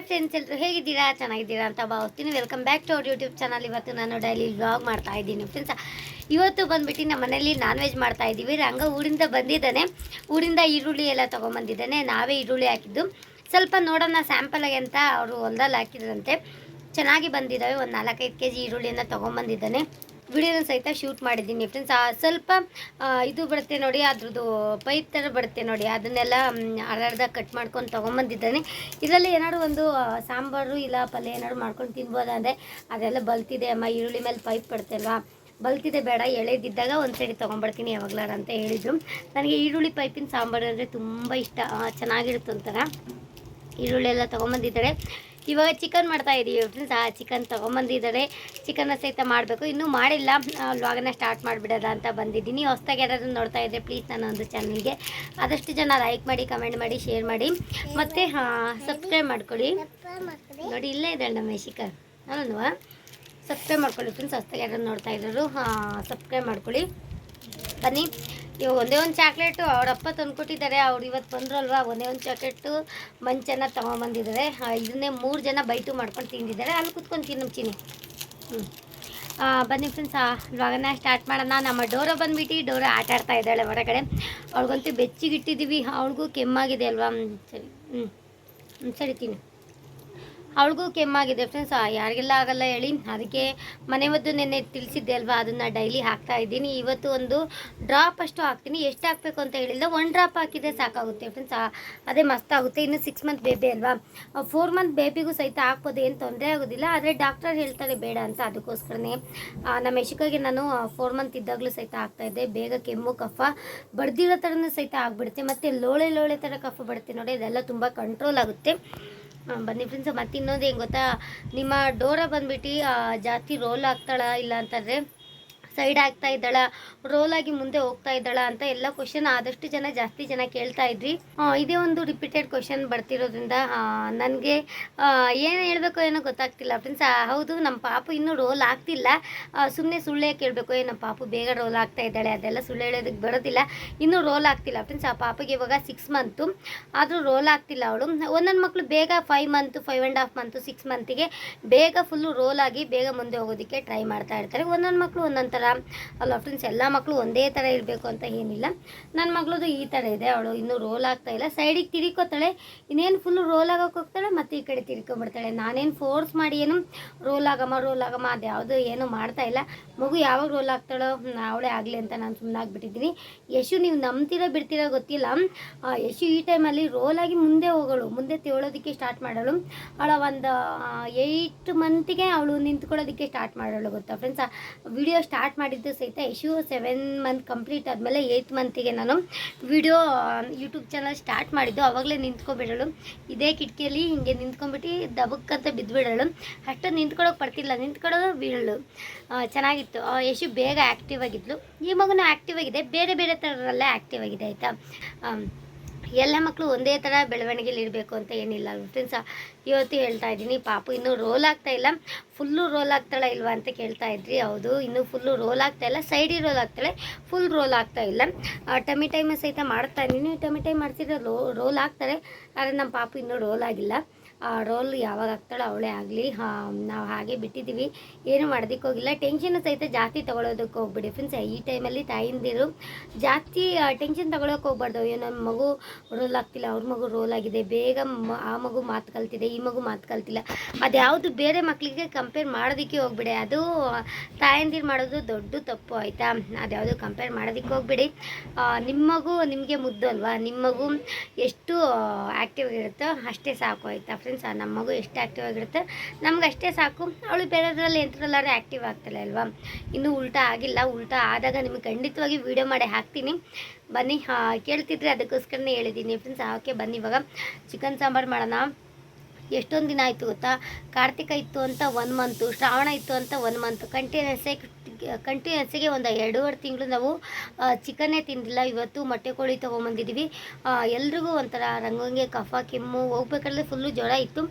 Hi friends ಎಲ್ಲರೂ ಹೇಗಿದ್ದೀರಾ? ಚೆನ್ನಾಗಿದ್ದೀರಾ ಅಂತ ಭಾವಿಸ್ತೀನಿ. Welcome back to our YouTube channel ಇವತ್ತು ನಾನು ಡೈಲಿ ವ್ಲಾಗ್ ಮಾಡ್ತಾ ಇದ್ದೀನಿ ಫ್ರೆಂಡ್ಸ್ ಇವತ್ತು ಬಂದುಬಿಟ್ಟು ನಮ್ಮ ಮನೇಲಿ ನಾನ್ ವೆಜ್ ಮಾಡ್ತಾ ಇದ್ದೀವಿ. ರಂಗ ಊರಿಂದ ಬಂದಿದ್ದಾನೆ. ಊರಿಂದ ಈರುಳ್ಳಿ ಎಲ್ಲ ತೊಗೊಂಬಂದಿದ್ದಾನೆ. ನಾವೇ ಈರುಳ್ಳಿ ಹಾಕಿದ್ದು. ಸ್ವಲ್ಪ ನೋಡೋಣ ಸ್ಯಾಂಪಲಾಗಿ ಅಂತ ಅವರು ಹೊಲ್ದಲ್ಲಿ ಹಾಕಿದ್ರಂತೆ. ಚೆನ್ನಾಗಿ ಬಂದಿದ್ದಾವೆ. ಒಂದು ನಾಲ್ಕೈದು ಕೆ ಜಿ ಈರುಳ್ಳಿಯನ್ನು ತೊಗೊಂಬಂದಿದ್ದಾನೆ. ವಿಡಿಯೋನ ಸಹಿತ ಶೂಟ್ ಮಾಡಿದ್ದೀನಿ ಫ್ರೆಂಡ್ಸ್. ಸ್ವಲ್ಪ ಇದು ಬರುತ್ತೆ ನೋಡಿ, ಅದ್ರದ್ದು ಪೈಪ್ ಥರ ಬರುತ್ತೆ ನೋಡಿ, ಅದನ್ನೆಲ್ಲ ಅರ್ಧ ಕಟ್ ಮಾಡ್ಕೊಂಡು ತೊಗೊಂಬಂದಿದ್ದಾನೆ. ಇದರಲ್ಲಿ ಏನಾದ್ರು ಒಂದು ಸಾಂಬಾರು ಇಲ್ಲ ಪಲ್ಯ ಏನಾದ್ರು ಮಾಡ್ಕೊಂಡು ತಿನ್ಬೋದಂದರೆ ಅದೆಲ್ಲ ಬಲ್ತಿದೆ. ಅಮ್ಮ, ಈರುಳ್ಳಿ ಮೇಲೆ ಪೈಪ್ ಬರುತ್ತೆ ಅಲ್ವಾ ಬಲ್ತಿದೆ, ಬೇಡ, ಎಳೆದಿದ್ದಾಗ ಒಂದು ಸೈಡ್ ತೊಗೊಂಬರ್ತೀನಿ ಯಾವಾಗ್ಲಾರ ಅಂತ ಹೇಳಿದರು. ನನಗೆ ಈರುಳ್ಳಿ ಪೈಪಿನ ಸಾಂಬಾರು ಅಂದರೆ ತುಂಬ ಇಷ್ಟ. ಚೆನ್ನಾಗಿರುತ್ತೆ ಒಂಥರ ಈರುಳ್ಳಿ ಎಲ್ಲ ತೊಗೊಂಬಂದಿದ್ದಾರೆ ಇವಾಗ ಚಿಕನ್ ಮಾಡ್ತಾ ಇದ್ದೀವಿ ಫ್ರೆಂಡ್ಸ್ ಆ ಚಿಕನ್ ತೊಗೊಂಬಂದಿದ್ದಾರೆ ಚಿಕನ್ನ ಸಹಿತ ಮಾಡಬೇಕು. ಇನ್ನೂ ಮಾಡಿಲ್ಲ. ವ್ಲಾಗನ್ನ ಸ್ಟಾರ್ಟ್ ಮಾಡಿಬಿಡೋದ ಅಂತ ಬಂದಿದ್ದೀನಿ. ಹೊಸ್ದಾಗಿ ಯಾರಾದ್ರು ನೋಡ್ತಾ ಇದ್ದರೆ ಪ್ಲೀಸ್ ನನ್ನ ಒಂದು ಚಾನಲ್ಗೆ ಆದಷ್ಟು ಜನ ಲೈಕ್ ಮಾಡಿ ಕಮೆಂಟ್ ಮಾಡಿ ಶೇರ್ ಮಾಡಿ. ಮತ್ತು ಸಬ್ಸ್ಕ್ರೈಬ್ ಮಾಡ್ಕೊಳ್ಳಿ. ನೋಡಿ, ಇಲ್ಲೇ ಇದ್ದಾಳೆ ನಮ್ಮ ಶಿಖ ಅಲ್ವಾ ಸಬ್ಸ್ಕ್ರೈಬ್ ಮಾಡ್ಕೊಳ್ಳಿ ಫ್ರೆಂಡ್ಸ್ ಹೊಸ್ದಾಗಿ ಯಾರಾದ್ರು ನೋಡ್ತಾ ಇರೋರು ಸಬ್ಸ್ಕ್ರೈಬ್ ಮಾಡ್ಕೊಳ್ಳಿ. ಬನ್ನಿ. ಇವಾಗ ಒಂದೇ ಒಂದು ಚಾಕ್ಲೇಟು ಅವರಪ್ಪ ತಂದ್ಕೊಟ್ಟಿದ್ದಾರೆ. ಅವ್ರು ಇವತ್ತು ಬಂದ್ರಲ್ವಾ? ಒಂದೇ ಒಂದು ಚಾಕ್ಲೇಟು ಮಂಚನ ತೊಗೊಂಬಂದಿದ್ದಾರೆ. ಇದನ್ನೇ ಮೂರು ಜನ ಬೈಟು ಮಾಡ್ಕೊಂಡು ತಿಂದಿದ್ದಾರೆ. ಅಲ್ಲಿ ಕುತ್ಕೊಂಡು ತಿನ್ನು ಚಿನಿ ಹ್ಞೂ ಬನ್ನಿ ಫ್ರೆಂಡ್ಸ್ ಇವಾಗನ ಸ್ಟಾರ್ಟ್ ಮಾಡೋಣ. ನಮ್ಮ ಡೋರ ಬಂದ್ಬಿಟ್ಟು ಡೋರ ಆಟ ಆಡ್ತಾ ಇದ್ದಾಳೆ ಹೊರಗಡೆ. ಅವ್ಳಿಗಂತೂ ಬೆಚ್ಚಿಗಿಟ್ಟಿದ್ದೀವಿ ಅವಳಿಗೂ ಕೆಮ್ಮಾಗಿದೆ ಅಲ್ವಾ? ಸರಿ. ಹ್ಞೂ ಸರಿ ತಿನ್ನು. ಅವಳಿಗೂ ಕೆಮ್ಮಾಗಿದೆ ಫ್ರೆಂಡ್ಸ್ ಯಾರಿಗೆಲ್ಲ ಆಗಲ್ಲ ಹೇಳಿ. ಅದಕ್ಕೆ ಮನೆ ಮದ್ದು ನೆನ್ನೆ ತಿಳಿಸಿದ್ದೆ ಅಲ್ವಾ? ಅದನ್ನು ಡೈಲಿ ಹಾಕ್ತಾ ಇದ್ದೀನಿ. ಇವತ್ತು ಒಂದು ಡ್ರಾಪ್ ಅಷ್ಟು ಹಾಕ್ತೀನಿ. ಎಷ್ಟು ಹಾಕಬೇಕು ಅಂತ ಹೇಳಿಲ್ಲ. ಒನ್ ಡ್ರಾಪ್ ಹಾಕಿದ್ರೆ ಸಾಕಾಗುತ್ತೆ ಫ್ರೆಂಡ್ಸ್ ಅದೇ ಮಸ್ತ್ ಆಗುತ್ತೆ. ಇನ್ನು ಸಿಕ್ಸ್ ಮಂತ್ ಬೇಬಿ ಅಲ್ವಾ? ಫೋರ್ ಮಂತ್ ಬೇಬಿಗೂ ಸಹಿತ ಹಾಕ್ಬೋದು. ಏನು ತೊಂದರೆ ಆಗೋದಿಲ್ಲ. ಆದರೆ ಡಾಕ್ಟರ್ ಹೇಳ್ತಾರೆ ಬೇಡ ಅಂತ ಅದಕ್ಕೋಸ್ಕರನೇ. ನಮ್ಮ ಯಶಿಕಾಗೆ ನಾನು ಫೋರ್ ಮಂತ್ ಇದ್ದಾಗಲೂ ಸಹಿತ ಆಗ್ತಾ ಇದ್ದೆ. ಬೇಗ ಕೆಮ್ಮು, ಕಫ ಬಡ್ದಿರೋ ಥರನೂ ಸಹಿತ ಆಗಿಬಿಡುತ್ತೆ. ಮತ್ತು ಲೋಳೆ ಲೋಳೆ ಥರ ಕಫ ಬರುತ್ತೆ ನೋಡಿ. ಇದೆಲ್ಲ ತುಂಬ ಕಂಟ್ರೋಲ್ ಆಗುತ್ತೆ. ಬನ್ನಿ ಫ್ರೆಂಡ್ಸ್ ಮತ್ತೆ ಇನ್ನೊಂದು ಏನು ಗೊತ್ತಾ? ನಿಮ್ಮ ಡೋರ ಬಂದ್ಬಿಟ್ಟು ಜಾಸ್ತಿ ರೋಲ್ ಆಗ್ತಾಳ ಇಲ್ಲ ಅಂತಂದರೆ ಸೈಡ್ ಆಗ್ತಾ ಇದ್ದಾಳ ರೋಲ್ ಆಗಿ ಮುಂದೆ ಹೋಗ್ತಾ ಇದ್ದಾಳ ಅಂತ ಎಲ್ಲ ಕ್ವಶನ್ ಆದಷ್ಟು ಜನ ಜಾಸ್ತಿ ಜನ ಕೇಳ್ತಾ ಇದ್ರಿ. ಇದೇ ಒಂದು ರಿಪೀಟೆಡ್ ಕ್ವಶನ್ ಬರ್ತಿರೋದ್ರಿಂದ ನನಗೆ ಏನು ಹೇಳಬೇಕು ಏನೋ ಗೊತ್ತಾಗ್ತಿಲ್ಲ ಫ್ರೆಂಡ್ಸ್ ಹೌದು ನಮ್ಮ ಪಾಪು ಇನ್ನೂ ರೋಲ್ ಆಗ್ತಿಲ್ಲ. ಸುಮ್ಮನೆ ಸುಳ್ಳೇ ಕೇಳಬೇಕು ಏ ನಮ್ಮ ಪಾಪು ಬೇಗ ರೋಲ್ ಆಗ್ತಾ ಇದ್ದಾಳೆ, ಅದೆಲ್ಲ ಸುಳ್ಳು ಹೇಳೋದಕ್ಕೆ ಬರೋದಿಲ್ಲ. ಇನ್ನೂ ರೋಲ್ ಆಗ್ತಿಲ್ಲ ಫ್ರೆಂಡ್ಸ್ ಆ ಪಾಪಗೆ ಇವಾಗ ಸಿಕ್ಸ್ ಮಂತು ಆದರೂ ರೋಲ್ ಆಗ್ತಿಲ್ಲ ಅವಳು. ಒಂದೊಂದು ಮಕ್ಕಳು ಬೇಗ five month five and half month six ಮಂತಿಗೆ ಬೇಗ ಫುಲ್ಲು ರೋಲ್ ಆಗಿ ಬೇಗ ಮುಂದೆ ಹೋಗೋದಕ್ಕೆ ಟ್ರೈ ಮಾಡ್ತಾ ಇರ್ತಾರೆ. ಒಂದೊಂದು ಮಕ್ಕಳು ಒಂದೊಂದು ಥರ ಅಲ್ಲ ಫ್ರೆಂಡ್ಸ್ ಎಲ್ಲ ಮಕ್ಕಳು ಒಂದೇ ಥರ ಇರಬೇಕು ಅಂತ ಏನಿಲ್ಲ. ನನ್ನ ಮಗಳದು ಈ ಥರ ಇದೆ, ಅವಳು ಇನ್ನೂ ರೋಲ್ ಆಗ್ತಾ ಇಲ್ಲ. ಸೈಡಿಗೆ ತಿರ್ಕೋತಾಳೆ, ಇನ್ನೇನು ಫುಲ್ ರೋಲ್ ಆಗೋಕೆ ಹೋಗ್ತಾಳೆ, ಮತ್ತೆ ಈ ಕಡೆ ತಿರ್ಕೊಂಬಿಡ್ತಾಳೆ. ನಾನೇನು ಫೋರ್ಸ್ ಮಾಡಿ ಏನು ರೋಲ್ ಆಗಮ್ಮ ರೋಲ್ ಆಗಮ್ಮ, ಅದು ಯಾವುದು ಏನು ಮಾಡ್ತಾ ಇಲ್ಲ. ಮಗು ಯಾವಾಗ ರೋಲ್ ಆಗ್ತಾಳೋ ಅವಳೇ ಆಗಲಿ ಅಂತ ನಾನು ಸುಮ್ಮನೆ ಆಗಿಬಿಟ್ಟಿದ್ದೀನಿ. ಯಶು, ನೀವು ನಂಬ್ತೀರ ಬಿಡ್ತೀರ ಗೊತ್ತಿಲ್ಲ. ಯಶು ಈ ಟೈಮಲ್ಲಿ ರೋಲ್ ಆಗಿ ಮುಂದೆ ಹೋಗೋಳು, ಮುಂದೆ ತೇಳೋದಕ್ಕೆ ಸ್ಟಾರ್ಟ್ ಮಾಡೋಳು. ಅವಳ ಒಂದು ಏಯ್ಟ್ ಮಂತಿಗೆ ಅವಳು ನಿಂತ್ಕೊಳ್ಳೋದಕ್ಕೆ ಸ್ಟಾರ್ಟ್ ಮಾಡೋಳು, ಗೊತ್ತಾ ಫ್ರೆಂಡ್ಸ್ ವಿಡಿಯೋ ಸ್ಟಾರ್ಟ್ ಮಾಡಿದ್ದು ಸಹಿತ ಇಶು ಸೆವೆನ್ ಮಂತ್ ಕಂಪ್ಲೀಟ್ ಆದಮೇಲೆ ಏಯ್ತ್ ಮಂತಿಗೆ ನಾನು ವಿಡಿಯೋ ಯೂಟ್ಯೂಬ್ ಚಾನಲ್ ಸ್ಟಾರ್ಟ್ ಮಾಡಿದ್ದು. ಅವಾಗಲೇ ನಿಂತ್ಕೊಬಿಡಳು. ಇದೇ ಕಿಟಕಿಯಲ್ಲಿ ಹಿಂಗೆ ನಿಂತ್ಕೊಂಡ್ಬಿಟ್ಟು ದಬಕ್ಕಂತ ಬಿದ್ದುಬಿಡೋಳು. ಅಷ್ಟು ನಿಂತ್ಕೊಳ್ಳೋಕೆ ಬರ್ತಿಲ್ಲ. ನಿಂತ್ಕೊಳ್ಳೋದು ಬೀಳಳು. ಚೆನ್ನಾಗಿತ್ತು. ಯಶು ಬೇಗ ಆ್ಯಕ್ಟಿವ್ ಆಗಿದ್ಲು. ಈ ಮಗುನು ಆ್ಯಕ್ಟಿವ್ ಆಗಿದೆ. ಬೇರೆ ಬೇರೆ ಥರದಲ್ಲೇ ಆ್ಯಕ್ಟಿವ್ ಆಗಿದೆ, ಆಯಿತಾ? ಎಲ್ಲ ಮಕ್ಕಳು ಒಂದೇ ಥರ ಬೆಳವಣಿಗೆಲಿ ಇರಬೇಕು ಅಂತ ಏನಿಲ್ಲ ಫ್ರೆಂಡ್ಸ್ ಇವತ್ತು ಹೇಳ್ತಾ ಇದ್ದೀನಿ, ಪಾಪು ಇನ್ನೂ ರೋಲ್ ಆಗ್ತಾ ಇಲ್ಲ. ಫುಲ್ಲು ರೋಲ್ ಆಗ್ತಾಳೆ ಇಲ್ವಾ ಅಂತ ಕೇಳ್ತಾ ಇದ್ರಿ, ಹೌದು. ಇನ್ನೂ ಫುಲ್ಲು ರೋಲ್ ಆಗ್ತಾ ಇಲ್ಲ. ಸೈಡಿ ರೋಲ್ ಆಗ್ತಾಳೆ ಫುಲ್ ರೋಲ್ ಆಗ್ತಾ ಇಲ್ಲ. ಟಮಿ ಸಹಿತ ಮಾಡ್ತಾ ಇದ್ದೀನಿ. ಟಮಿ ಟೈಮ್ ಮಾಡ್ತಿದ್ರೆ ರೋಲ್ ಆಗ್ತಾರೆ. ಆದರೆ ನಮ್ಮ ಪಾಪು ಇನ್ನೂ ರೋಲ್ ಆಗಿಲ್ಲ. ರೋಲ್ ಯಾವಾಗ ಆಗ್ತಾಳೋ ಅವಳೇ ಆಗಲಿ ನಾವು ಹಾಗೆ ಬಿಟ್ಟಿದ್ದೀವಿ ಏನು ಮಾಡೋದಕ್ಕೆ ಹೋಗಿಲ್ಲ. ಟೆನ್ಷನ್ ಸಹಿತ ಜಾಸ್ತಿ ತೊಗೊಳೋದಕ್ಕೆ ಹೋಗ್ಬಿಡಿ ಫ್ರೆಂಡ್ಸ್ ಈ ಟೈಮಲ್ಲಿ ತಾಯಿಂದಿರು ಜಾಸ್ತಿ ಟೆನ್ಷನ್ ತೊಗೊಳಕ್ಕೆ ಹೋಗ್ಬಾರ್ದು. ಅಯ್ಯೋ ನಮ್ಮ ಮಗು ರೋಲ್ ಆಗ್ತಿಲ್ಲ ಅವ್ರ ಮಗು ರೋಲ್ ಆಗಿದೆ. ಬೇಗ ಆ ಮಗು ಮಾತು ಕಲ್ತಿದೆ ಈ ಮಗು ಮಾತು ಕಲ್ತಿಲ್ಲ. ಅದ್ಯಾವುದು ಬೇರೆ ಮಕ್ಕಳಿಗೆ ಕಂಪೇರ್ ಮಾಡೋದಕ್ಕೆ ಹೋಗ್ಬಿಡಿ. ಅದು ತಾಯಂದಿರು ಮಾಡೋದು ದೊಡ್ಡ ತಪ್ಪು ಆಯಿತಾ? ಅದ್ಯಾವುದು ಕಂಪೇರ್ ಮಾಡೋದಕ್ಕೆ ಹೋಗ್ಬಿಡಿ. ಆ, ನಿಮ್ಮ ಮಗು ನಿಮಗೆ ಮುದ್ದು ಅಲ್ವಾ? ನಿಮ್ಮ ಮಗು ಎಷ್ಟು ಆ್ಯಕ್ಟಿವ್ ಆಗಿರುತ್ತೋ ಅಷ್ಟೇ ಸಾಕು ಆಯಿತಾ ನಮ್ಮ ಮಗು ಎಷ್ಟು ಆ್ಯಕ್ಟಿವ್ ಆಗಿರುತ್ತೆ, ನಮ್ಗೆ ಅಷ್ಟೇ ಸಾಕು. ಅವಳು ಬೇರೆದ್ರಲ್ಲಿ ಎಂಥದ್ರಲ್ಲಾದ್ರೂ ಆ್ಯಕ್ಟಿವ್ ಆಗ್ತಾಳೆ ಅಲ್ವಾ? ಇನ್ನೂ ಉಲ್ಟಾ ಆಗಿಲ್ಲ, ಉಲ್ಟಾ ಆದಾಗ ನಿಮಗೆ ಖಂಡಿತವಾಗಿ ವೀಡಿಯೋ ಮಾಡಿ ಹಾಕ್ತೀನಿ. ಬನ್ನಿ ಕೇಳ್ತಿದ್ರೆ ಅದಕ್ಕೋಸ್ಕರನೇ ಹೇಳಿದ್ದೀನಿ ಫ್ರೆಂಡ್ಸ್ ಓಕೆ ಬನ್ನಿ ಇವಾಗ. ಚಿಕನ್ ಸಾಂಬಾರು ಮಾಡೋಣ. ಎಷ್ಟೊಂದು ದಿನ ಆಯಿತು ಗೊತ್ತಾ? ಕಾರ್ತಿಕ ಇತ್ತು ಅಂತ ಒನ್ ಮಂತು ಶ್ರಾವಣ ಇತ್ತು ಅಂತ ಒನ್ ಮಂತು ಕಂಟಿನ್ಯೂಸ್ ಆಗಿ ಕಂಟಿನ್ಯೂಸ್ಗೆ ಒಂದು ಎರಡೂವರೆ ತಿಂಗಳು ನಾವು ಚಿಕನ್ನೇ ತಿಂದಿಲ್ಲ. ಇವತ್ತು ಮೊಟ್ಟೆ ಕೋಳಿ ತೊಗೊಂಬಂದಿದ್ದೀವಿ ಎಲ್ರಿಗೂ ಒಂಥರ ರಂಗಂಗೆ, ಕಫ, ಕೆಮ್ಮು, ಹೋಗ್ಬೇಕಾದ್ರೆ ಫುಲ್ಲು ಜ್ವರ ಇತ್ತು.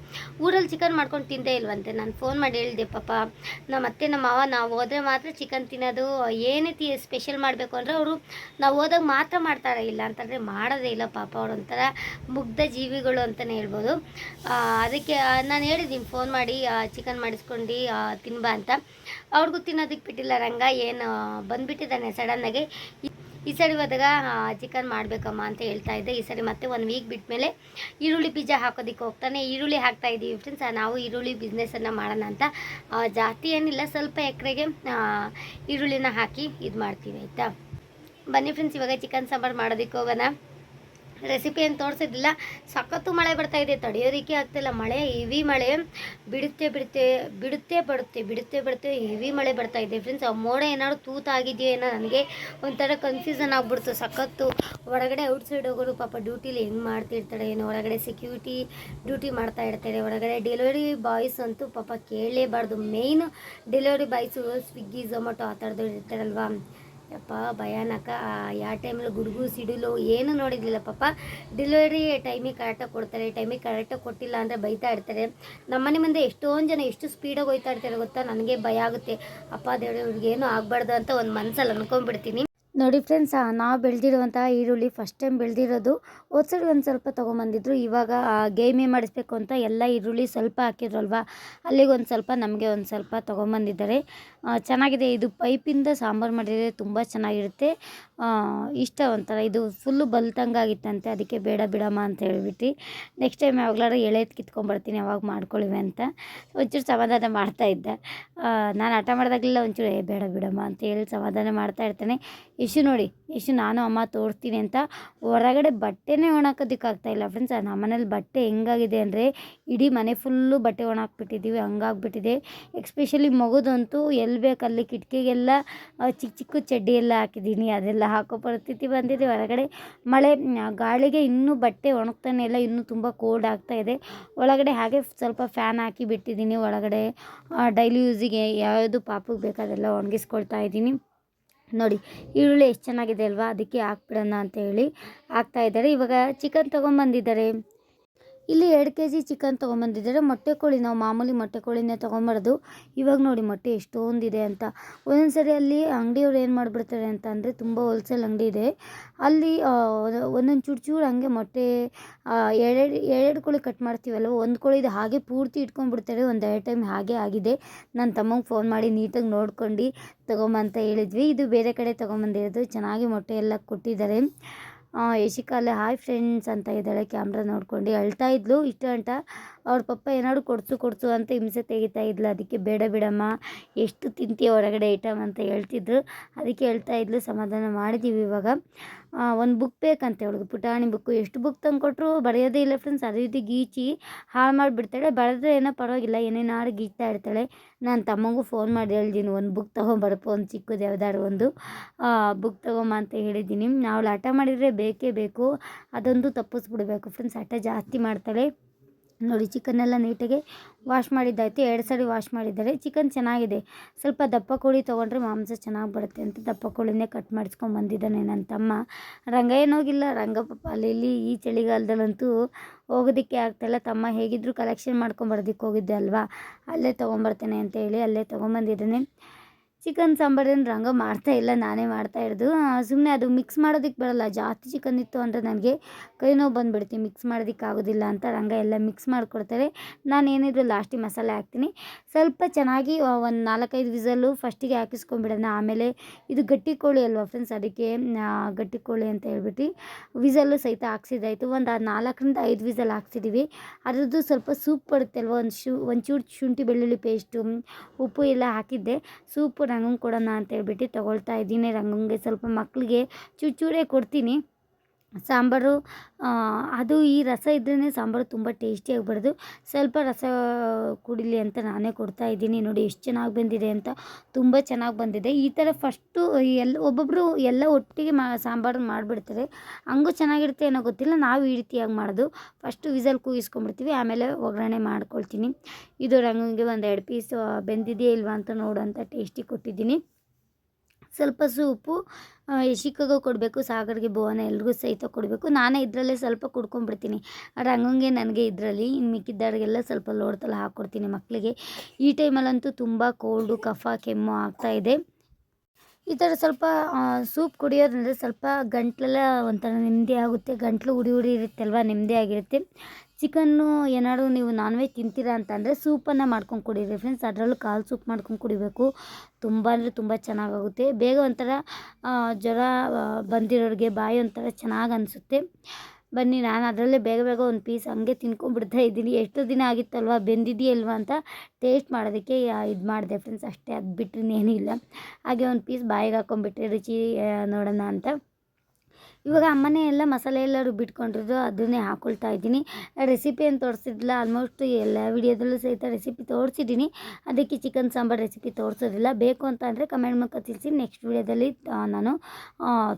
ಊರಲ್ಲಿ ಚಿಕನ್ ಮಾಡ್ಕೊಂಡು ತಿಂದೇ ಇಲ್ವಂತೆ. ನಾನು ಫೋನ್ ಮಾಡಿ ಹೇಳಿದೆ, ಪಾಪ ನಮ್ಮ ಅತ್ತೆ ನಮ್ಮ ಮಾವ, ನಾವು ಹೋದರೆ ಮಾತ್ರ ಚಿಕನ್ ತಿನ್ನೋದು. ಏನೇ ತಿ ಸ್ಪೆಷಲ್ ಮಾಡಬೇಕು ಅಂದರೆ ಅವರು, ನಾವು ಹೋದಾಗ ಮಾತ್ರ ಮಾಡ್ತಾರೆ. ಇಲ್ಲ ಅಂತಂದರೆ ಮಾಡೋದೇ ಇಲ್ಲ. ಪಾಪ, ಅವ್ರು ಒಂಥರ ಮುಗ್ಧ ಜೀವಿಗಳು ಅಂತಲೇ ಹೇಳ್ಬೋದು. ಅದಕ್ಕೆ ನಾನು ಹೇಳಿದ್ದೀನಿ ಫೋನ್ ಮಾಡಿ ಚಿಕನ್ ಮಾಡಿಸ್ಕೊಂಡು ತಿನ್ಬಾ ಅಂತ. ಅವ್ರಿಗೂ ತಿನ್ನೋದಕ್ಕೆ ಬಿಟ್ಟಿಲ್ಲ. ರಂಗ ಏನು ಬಂದುಬಿಟ್ಟಿದ್ದಾನೆ ಸಡನ್ನಾಗಿ ಈ ಸರಿ ಹೋದಾಗ ಚಿಕನ್ ಮಾಡಬೇಕಮ್ಮ ಅಂತ ಹೇಳ್ತಾ ಇದ್ದೆ. ಈ ಸರಿ ಮತ್ತೆ ಒಂದು ವೀಕ್ ಬಿಟ್ಮೇಲೆ ಈರುಳ್ಳಿ ಬೀಜ ಹಾಕೋದಕ್ಕೆ ಹೋಗ್ತಾನೆ. ಈರುಳ್ಳಿ ಹಾಕ್ತಾ ಇದ್ದೀವಿ ಫ್ರೆಂಡ್ಸ್ ನಾವು ಈರುಳ್ಳಿ ಬಿಸ್ನೆಸ್ಸನ್ನು ಮಾಡೋಣ ಅಂತ. ಜಾಸ್ತಿ ಏನಿಲ್ಲ, ಸ್ವಲ್ಪ ಎಕರೆಗೆ ಈರುಳ್ಳಿನ ಹಾಕಿ ಇದು ಮಾಡ್ತೀವಿ ಆಯಿತಾ? ಬನ್ನಿ ಫ್ರೆಂಡ್ಸ್ ಇವಾಗ ಚಿಕನ್ ಸಾಂಬಾರು ಮಾಡೋದಕ್ಕೆ ಹೋಗೋಣ. ರೆಸಿಪಿ ಏನು ತೋರಿಸಿದ್ದಿಲ್ಲ. ಸಖತ್ತು ಮಳೆ ಬರ್ತಾ ಇದೆ, ತಡೆಯೋದಕ್ಕೆ ಆಗ್ತಿಲ್ಲ. ಮಳೆ ಹೆವಿ ಮಳೆ. ಬಿಡುತ್ತೆ ಬಿಡುತ್ತೆ ಬಿಡುತ್ತೆ ಬರುತ್ತೆ ಬಿಡುತ್ತೆ ಬಿಡುತ್ತೆ ಹೆವಿ ಮಳೆ ಬರ್ತಾ ಇದೆ. ಫ್ರೆಂಡ್ಸ್ ಆ ಮೋಡ ಏನಾದ್ರು ತೂತಾಗಿದೆಯೋ ಏನೋ ನನಗೆ ಒಂಥರ ಕನ್ಫ್ಯೂಸನ್ ಆಗ್ಬಿಡ್ತು. ಸಖತ್ತು ಹೊರಗಡೆ ಔಟ್ಸೈಡ್ ಹೋಗೋರು ಪಾಪ ಡ್ಯೂಟಿಲಿ ಹೆಂಗೆ ಮಾಡ್ತಿರ್ತಾರೆ, ಏನೋ ಹೊರಗಡೆ ಸೆಕ್ಯೂರಿಟಿ ಡ್ಯೂಟಿ ಮಾಡ್ತಾ ಇರ್ತಾರೆ. ಹೊರಗಡೆ ಡೆಲಿವರಿ ಬಾಯ್ಸ್ ಅಂತೂ ಪಾಪ ಕೇಳಲೇಬಾರ್ದು. Main delivery boys Swiggy Zomato ಆ ಥರದ್ದು ಇರ್ತಾರಲ್ವಾ. ಯಪ್ಪ, ಭಯಾನಕ. ಯಾವ ಟೈಮಲ್ಲಿ ಗುಡುಗು, ಸಿಡಿಲು ಏನು ನೋಡಿದ್ದಿಲ್ಲ ಪಾಪ. ಡೆಲಿವರಿ ಟೈಮಿಗೆ ಕರೆಕ್ಟಾಗಿ ಕೊಡ್ತಾರೆ. ಟೈಮಿಗೆ ಕರೆಕ್ಟಾಗಿ ಕೊಟ್ಟಿಲ್ಲ ಅಂದರೆ ಬೈತಾ ಇರ್ತಾರೆ. ನಮ್ಮನೆ ಮುಂದೆ ಎಷ್ಟೊಂದು ಜನ ಎಷ್ಟು ಸ್ಪೀಡಾಗಿ ಹೋಯ್ತಾ ಇರ್ತಾರೆ ಗೊತ್ತಾ? ನನಗೆ ಭಯ ಆಗುತ್ತೆ. ಅಪ್ಪ ದೇವ್ರಿಗೆ ಏನೂ ಆಗಬಾರ್ದು ಅಂತ ಒಂದು ಮನಸ್ಸಲ್ಲಿ ಅನ್ಕೊಂಡ್ಬಿಡ್ತೀನಿ. ನೋಡಿ ಫ್ರೆಂಡ್ಸ್ ನಾವು ಬೆಳೆದಿರುವಂತಹ ಈರುಳ್ಳಿ ಫಸ್ಟ್ ಟೈಮ್ ಬೆಳೆದಿರೋದು. ಹೋದ್ಸರಿ ಒಂದು ಸ್ವಲ್ಪ ತೊಗೊಂಬಂದಿದ್ರು, ಇವಾಗ ಗೇಮಿ ಮಾಡಿಸ್ಬೇಕು ಅಂತ ಎಲ್ಲ ಈರುಳ್ಳಿ ಸ್ವಲ್ಪ ಹಾಕಿದ್ರಲ್ವಾ? ಅಲ್ಲಿಗೆ ಒಂದು ಸ್ವಲ್ಪ, ನಮಗೆ ಒಂದು ಸ್ವಲ್ಪ ತೊಗೊಂಬಂದಿದ್ದಾರೆ. ಚೆನ್ನಾಗಿದೆ. ಇದು ಪೈಪಿಂದ ಸಾಂಬಾರು ಮಾಡಿದರೆ ತುಂಬ ಚೆನ್ನಾಗಿರುತ್ತೆ. ಇಷ್ಟ ಒಂಥರ. ಇದು ಫುಲ್ಲು ಬಲ್ತಂಗಾಗಿತ್ತಂತೆ. ಅದಕ್ಕೆ ಬೇಡ ಬಿಡಮ್ಮ ಅಂತ ಹೇಳ್ಬಿಟ್ಟು ನೆಕ್ಸ್ಟ್ ಟೈಮ್ ಯಾವಾಗಲಾರು ಎಳೆದು ಕಿತ್ಕೊಂಬರ್ತೀನಿ ಯಾವಾಗ ಮಾಡ್ಕೊಳ್ಳಿವೆ ಅಂತ. ಒಂಚೂರು ಸಮಾಧಾನ ಮಾಡ್ತಾ ಇದ್ದೆ. ನಾನು ಹಠ ಮಾಡಿದಾಗಲೆಲ್ಲ, ಒಂಚೂರು, ಏ, ಬೇಡ ಬಿಡಮ್ಮ ಅಂತ ಹೇಳಿ ಸಮಾಧಾನ ಮಾಡ್ತಾ ಇರ್ತಾನೆ. ಯಶು ನೋಡಿ, ಯಶು, ನಾನು ಅಮ್ಮ ತೋರಿಸ್ತೀನಿ ಅಂತ ಹೊರಗಡೆ ಬಟ್ಟೆನೇ ಒಣಾಕೋದಕ್ಕಾಗ್ತಾ ಇಲ್ಲ. ಫ್ರೆಂಡ್ಸ್ ನಮ್ಮ ಮನೇಲಿ ಬಟ್ಟೆ ಹೆಂಗಾಗಿದೆ ಅಂದರೆ, ಇಡೀ ಮನೆ ಫುಲ್ಲು ಬಟ್ಟೆ ಒಣಾಕ್ಬಿಟ್ಟಿದ್ದೀವಿ ಹಂಗಾಗ್ಬಿಟ್ಟಿದೆ. ಎಕ್ಸ್ಪೆಷಲಿ ಮಗುದಂತೂ ಎಲ್ಲಿ ಬೇಕಲ್ಲಿ ಕಿಟಕಿಗೆಲ್ಲ ಚಿಕ್ಕ ಚಿಕ್ಕ ಚಡ್ಡಿ ಎಲ್ಲ ಹಾಕಿದ್ದೀನಿ, ಅದೆಲ್ಲ ಹಾಕೋ ಪರಿಸ್ಥಿತಿ ಬಂದಿದೆ. ಹೊರಗಡೆ ಮಳೆ ಗಾಳಿಗೆ ಇನ್ನೂ ಬಟ್ಟೆ ಒಣಗ್ತಾನೆ ಇಲ್ಲ, ಇನ್ನೂ ತುಂಬ ಕೋಲ್ಡ್ ಆಗ್ತಾ ಇದೆ. ಒಳಗಡೆ ಹಾಗೆ ಸ್ವಲ್ಪ ಫ್ಯಾನ್ ಹಾಕಿ ಬಿಟ್ಟಿದ್ದೀನಿ. ಒಳಗಡೆ ಡೈಲಿ ಯೂಸಿಗೆ ಯಾವುದು ಪಾಪಗೆ ಬೇಕಾದೆಲ್ಲ ಒಣಗಿಸ್ಕೊಳ್ತಾ ಇದ್ದೀನಿ. ನೋಡಿ, ಈರುಳ್ಳಿ ಎಷ್ಟು ಚೆನ್ನಾಗಿದೆ ಅಲ್ವಾ? ಅದಕ್ಕೆ ಹಾಕ್ಬಿಡೋಣ ಅಂತ ಹೇಳಿ ಹಾಕ್ತಾ ಇದ್ದಾರೆ. ಇವಾಗ ಚಿಕನ್ ತೊಗೊಂಬಂದಿದ್ದಾರೆ ಇಲ್ಲಿ ಎರಡು ಕೆ ಜಿ ಚಿಕನ್ ತೊಗೊಂಬಂದಿದ್ದಾರೆ. ಮೊಟ್ಟೆ ಕೋಳಿ, ನಾವು ಮಾಮೂಲಿ ಮೊಟ್ಟೆ ಕೋಳಿನೇ ತೊಗೊಂಬರೋದು. ಇವಾಗ ನೋಡಿ ಮೊಟ್ಟೆ ಎಷ್ಟೊಂದಿದೆ ಅಂತ. ಒಂದೊಂದು ಸರಿ ಅಲ್ಲಿ ಅಂಗಡಿಯವ್ರು ಏನು ಮಾಡಿಬಿಡ್ತಾರೆ ಅಂತ ಅಂದರೆ ತುಂಬ ಹೋಲ್ಸೇಲ್ ಅಂಗಡಿ ಇದೆ. ಅಲ್ಲಿ ಒಂದೊಂದು ಚೂರು ಚೂರು ಹಂಗೆ ಮೊಟ್ಟೆ ಎರಡೆರಡು ಎರಡೆರಡು ಕೋಳಿ ಕಟ್ ಮಾಡ್ತೀವಲ್ಲ ಒಂದು ಕೋಳಿದು ಹಾಗೆ ಪೂರ್ತಿ ಇಟ್ಕೊಂಡ್ಬಿಡ್ತಾರೆ. ಒಂದು ಎರಡು ಟೈಮ್ ಹಾಗೆ ಆಗಿದೆ. ನನ್ನ ತಮ್ಮಂಗೆ ಫೋನ್ ಮಾಡಿ ನೀಟಾಗಿ ನೋಡ್ಕೊಂಡು ತೊಗೊಂಬಂತ ಹೇಳಿದ್ವಿ. ಇದು ಬೇರೆ ಕಡೆ ತೊಗೊಂಬಂದಿರೋದು. ಚೆನ್ನಾಗಿ ಮೊಟ್ಟೆ ಎಲ್ಲ ಕೊಟ್ಟಿದ್ದಾರೆ. ಯಶಿಕಾಲೆ ಹಾಯ್ ಫ್ರೆಂಡ್ಸ್ ಅಂತ ಇದ್ದಾಳೆ ಕ್ಯಾಮ್ರಾ ನೋಡ್ಕೊಂಡು ಅಳ್ತಾ ಇದ್ಲು ಇಷ್ಟು ಗಂಟ ಅವ್ರ ಪಪ್ಪ ಏನಾದ್ರು ಕೊಡ್ಸು ಕೊಡ್ಸು ಅಂತ ಹಿಂಸೆ ತೆಗಿತಾ ಇದ್ಲು. ಅದಕ್ಕೆ ಬೇಡ ಬಿಡಮ್ಮ, ಎಷ್ಟು ತಿಂತೀಯ ಹೊರಗಡೆ ಐಟಮ್ ಅಂತ ಹೇಳ್ತಿದ್ರು. ಅದಕ್ಕೆ ಹೇಳ್ತಾ ಇದ್ಲು, ಸಮಾಧಾನ ಮಾಡಿದ್ದೀವಿ ಇವಾಗ. ಒಂದು ಬುಕ್ ಬೇಕಂತೆ ಅವಳಿಗೆ, ಪುಟಾಣಿ ಬುಕ್ಕು ಎಷ್ಟು ಬುಕ್ ತಂದು ಕೊಟ್ಟರು ಬರೆಯೋದೇ ಇಲ್ಲ ಫ್ರೆಂಡ್ಸ್ ಅದೇ ರೀತಿ ಗೀಚಿ, ಹಾಳು ಮಾಡಿಬಿಡ್ತಾಳೆ. ಬರೆದ್ರೆ ಏನೋ ಪರವಾಗಿಲ್ಲ ಏನೇನಾದ್ರು ಗೀಚ್ತಾ ಇರ್ತಾಳೆ. ನಾನು ತಮ್ಮಗೂ ಫೋನ್ ಮಾಡಿ ಹೇಳಿದ್ದೀನಿ ಒಂದು ಬುಕ್ ತೊಗೊಂಬರಪ್ಪ ಒಂದು ಚಿಕ್ಕದು ಯಾವ್ದಾದ್ರು ಒಂದು. ಬುಕ್ ತೊಗೊಂಬ ಅಂತ ಹೇಳಿದ್ದೀನಿ. ನಾವು ಹಠ ಮಾಡಿದರೆ ಬೇಕೇ ಬೇಕು. ಅದೊಂದು ತಪ್ಪಿಸ್ಬಿಡ್ಬೇಕು ಫ್ರೆಂಡ್ಸ್ ಹಠ ಜಾಸ್ತಿ ಮಾಡ್ತಾಳೆ. ನೋಡಿ ಚಿಕನ್ನೆಲ್ಲ ನೀಟಾಗಿ ವಾಶ್ ಮಾಡಿದ್ದಾಯ್ತು. ಎರಡು ಸಾರಿ ವಾಶ್ ಮಾಡಿದ್ದಾರೆ. ಚಿಕನ್ ಚೆನ್ನಾಗಿದೆ. ಸ್ವಲ್ಪ ದಪ್ಪ ಕೋಳಿ ತೊಗೊಂಡ್ರೆ ಮಾಂಸ ಚೆನ್ನಾಗಿ ಬರುತ್ತೆ ಅಂತ ದಪ್ಪ ಕೋಳಿನೇ ಕಟ್ ಮಾಡಿಸ್ಕೊಂಡು ಬಂದಿದ್ದಾನೆ ನನ್ನ ತಮ್ಮ. ರಂಗ ಏನೋಗಿಲ್ಲ ರಂಗ ಪಾಪ ಅಲ್ಲಿ ಇಲ್ಲಿ ಈ ಚಳಿಗಾಲದಲ್ಲಂತೂ ಹೋಗೋದಕ್ಕೆ ಆಗ್ತಾಯಿಲ್ಲ ತಮ್ಮ ಹೇಗಿದ್ರು ಕಲೆಕ್ಷನ್ ಮಾಡ್ಕೊಂಬರೋದಕ್ಕೆ ಹೋಗಿದ್ದೆ ಅಲ್ವಾ? ಅಲ್ಲೇ ತೊಗೊಂಬರ್ತೇನೆ ಅಂತ ಹೇಳಿ ಅಲ್ಲೇ ತೊಗೊಂಬಂದಿದ್ದಾನೆ ಚಿಕನ್ ಸಾಂಬಾರೇನು ರಂಗ ಮಾಡ್ತಾ ಇಲ್ಲ, ನಾನೇ ಮಾಡ್ತಾ ಇರೋದು. ಸುಮ್ಮನೆ ಅದು ಮಿಕ್ಸ್ ಮಾಡೋದಕ್ಕೆ ಬರೋಲ್ಲ, ಜಾಸ್ತಿ ಚಿಕನ್ ಇತ್ತು ಅಂದರೆ ನನಗೆ ಕೈ ನೋವು ಮಿಕ್ಸ್ ಮಾಡೋದಕ್ಕೆ ಆಗೋದಿಲ್ಲ ಅಂತ ರಂಗ ಎಲ್ಲ ಮಿಕ್ಸ್ ಮಾಡಿಕೊಡ್ತಾರೆ. ನಾನು ಏನಿದ್ರು ಲಾಸ್ಟಿಗೆ ಮಸಾಲೆ ಹಾಕ್ತೀನಿ. ಸ್ವಲ್ಪ ಚೆನ್ನಾಗಿ ಒಂದು ನಾಲ್ಕೈದು ವಿಸಲ್ಲು ಫಸ್ಟಿಗೆ ಹಾಕಿಸ್ಕೊಂಡ್ಬಿಡೋಣ. ಆಮೇಲೆ ಇದು ಗಟ್ಟಿ ಕೋಳಿ ಅಲ್ವಾ ಫ್ರೆಂಡ್ಸ್ ಅದಕ್ಕೆ ಗಟ್ಟಿ ಕೋಳಿ ಅಂತ ಹೇಳ್ಬಿಟ್ಟು ವಿಸಲ್ಲು ಸಹಿತ ಹಾಕ್ಸಿದ್ದಾಯಿತು. ಒಂದು ನಾಲ್ಕರಿಂದ ಐದು ವಿಸಲ್ ಹಾಕ್ಸಿದ್ದೀವಿ ಅದರದ್ದು ಸ್ವಲ್ಪ ಸೂಪ್ ಬರುತ್ತೆ ಅಲ್ವಾ, ಒಂದು ಶು, ಒಂಚೂರು ಶುಂಠಿ ಬೆಳ್ಳುಳ್ಳಿ ಪೇಸ್ಟು ಉಪ್ಪು ಎಲ್ಲ ಹಾಕಿದ್ದೆ. ಸೂಪು ರಂಗಂಗೆ ಕೊಡೋಣ ಅಂತ ಹೇಳ್ಬಿಟ್ಟು ತೊಗೊಳ್ತಾ ಇದ್ದೀನಿ. ರಂಗಂಗೆ ಸ್ವಲ್ಪ ಮಕ್ಕಳಿಗೆ ಚೂರು ಚೂರೇ ಕೊಡ್ತೀನಿ. ಸಾಂಬಾರು ಅದು ಈ ರಸ ಇದ್ರೇ ಸಾಂಬಾರು ತುಂಬ ಟೇಸ್ಟಿಯಾಗಿ ಬರೋದು ಸ್ವಲ್ಪ ರಸ ಕುಡಿಲಿ ಅಂತ ನಾನೇ ಕೊಡ್ತಾ ಇದ್ದೀನಿ. ನೋಡಿ ಎಷ್ಟು ಚೆನ್ನಾಗಿ ಬಂದಿದೆ ಅಂತ ತುಂಬ ಚೆನ್ನಾಗಿ ಬಂದಿದೆ. ಈ ಥರ ಫಸ್ಟು ಎಲ್ಲ ಒಬ್ಬೊಬ್ಬರು ಎಲ್ಲ ಒಟ್ಟಿಗೆ ಮಾ ಸಾಂಬಾರು ಮಾಡಿಬಿಡ್ತಾರೆ. ಹಂಗೂ ಚೆನ್ನಾಗಿರುತ್ತೆ ಏನೋ ಗೊತ್ತಿಲ್ಲ. ನಾವು ಈ ರೀತಿಯಾಗಿ ಮಾಡೋದು. ಫಸ್ಟು ವಿಸಲ್ ಕೂಗಿಸ್ಕೊಂಡ್ಬಿಡ್ತೀವಿ. ಆಮೇಲೆ ಒಗ್ಗರಣೆ ಮಾಡ್ಕೊಳ್ತೀನಿ. ಇದು ರಂಗಂಗೆ ಒಂದು ಎರಡು ಪೀಸ್ ಬೆಂದಿದೆಯಾ ಇಲ್ವಾ ಅಂತ ನೋಡೋಂಥ ಟೇಸ್ಟಿ ಕೊಟ್ಟಿದ್ದೀನಿ. ಸ್ವಲ್ಪ ಸೂಪು ಯಶಿಕಾಗೂ ಕೊಡಬೇಕು, ಸಾಗರ್ಗೆ ಭುವನ ಎಲ್ರಿಗೂ ಸಹಿತ ಕೊಡಬೇಕು. ನಾನೇ ಇದರಲ್ಲೇ ಸ್ವಲ್ಪ ಕುಡ್ಕೊಂಡ್ಬಿಡ್ತೀನಿ ಹಂಗಂಗೆ ನನಗೆ ಇದರಲ್ಲಿ ಇನ್ನು ಮಿಕ್ಕಿದ್ದವ್ರಿಗೆಲ್ಲ ಸ್ವಲ್ಪ ಲೋಡ್ತಲ್ಲಿ ಹಾಕ್ಕೊಡ್ತೀನಿ ಮಕ್ಕಳಿಗೆ ಈ ಟೈಮಲ್ಲಂತೂ ತುಂಬ ಕೋಲ್ಡು, ಕಫ, ಕೆಮ್ಮು ಆಗ್ತಾಯಿದೆ ಈ ಥರ ಸ್ವಲ್ಪ ಸೂಪ್ ಕುಡಿಯೋದ್ರಿಂದ ಸ್ವಲ್ಪ ಗಂಟ್ಲೆಲ್ಲ ಒಂಥರ ನೆಮ್ಮದಿ ಆಗುತ್ತೆ. ಗಂಟ್ಲು ಉಡಿ ಉಡಿ ಇರುತ್ತೆ ಅಲ್ವಾ ನೆಮ್ಮದಿ ಆಗಿರುತ್ತೆ. ಚಿಕನ್ನು ಏನಾದ್ರು ನೀವು ನಾನ್ ವೆಜ್ ತಿಂತೀರಾ ಅಂತಂದರೆ ಸೂಪನ್ನು ಮಾಡ್ಕೊಂಡು ಕುಡೀರಿ ಫ್ರೆಂಡ್ಸ್ ಅದರಲ್ಲೂ ಕಾಲು ಸೂಪ್ ಮಾಡ್ಕೊಂಡು ಕುಡಿಬೇಕು. ತುಂಬ ಅಂದರೆ ತುಂಬ ಚೆನ್ನಾಗಾಗುತ್ತೆ. ಬೇಗ ಒಂಥರ ಜ್ವರ ಬಂದಿರೋರಿಗೆ ಬಾಯಿ ಒಂಥರ ಚೆನ್ನಾಗಿ ಅನಿಸುತ್ತೆ. ಬನ್ನಿ, ನಾನು ಅದರಲ್ಲೇ ಬೇಗ ಬೇಗ ಒಂದು ಪೀಸ್ ಹಂಗೆ ತಿನ್ಕೊಂಡ್ಬಿಡ್ತಾ ಇದ್ದೀನಿ. ಎಷ್ಟು ದಿನ ಆಗಿತ್ತಲ್ವ ಬೆಂದಿದೆಯಲ್ವ ಅಂತ ಟೇಸ್ಟ್ ಮಾಡೋದಕ್ಕೆ ಇದು ಮಾಡಿದೆ ಫ್ರೆಂಡ್ಸ್ ಅಷ್ಟೇ, ಅದು ಬಿಟ್ಟರೆ ಏನೂ ಇಲ್ಲ. ಹಾಗೆ ಒಂದು ಪೀಸ್ ಬಾಯಿಗೆ ಹಾಕೊಂಡ್ಬಿಟ್ರೆ ರುಚಿ ನೋಡೋಣ ಅಂತ. ಇವಾಗ ಅಮ್ಮನೇ ಎಲ್ಲ ಮಸಾಲೆ ಎಲ್ಲ ರುಬ್ಬಿಟ್ಕೊಂಡಿರೋದು, ಅದನ್ನೇ ಹಾಕ್ಕೊಳ್ತಾ ಇದ್ದೀನಿ. ರೆಸಿಪಿ ಏನು ತೋರಿಸಿದ್ಲ ಆಲ್ಮೋಸ್ಟ್ ಎಲ್ಲ ವಿಡಿಯೋದಲ್ಲೂ ಸಹಿತ ರೆಸಿಪಿ ತೋರಿಸಿದ್ದೀನಿ. ಅದಕ್ಕೆ ಚಿಕನ್ ಸಾಂಬಾರು ರೆಸಿಪಿ ತೋರಿಸೋದಿಲ್ಲ. ಬೇಕು ಅಂತ ಅಂದರೆ ಕಮೆಂಟ್ ಮೂಲಕ ತಿಳಿಸಿ ನೆಕ್ಸ್ಟ್ ವಿಡಿಯೋದಲ್ಲಿ ನಾನು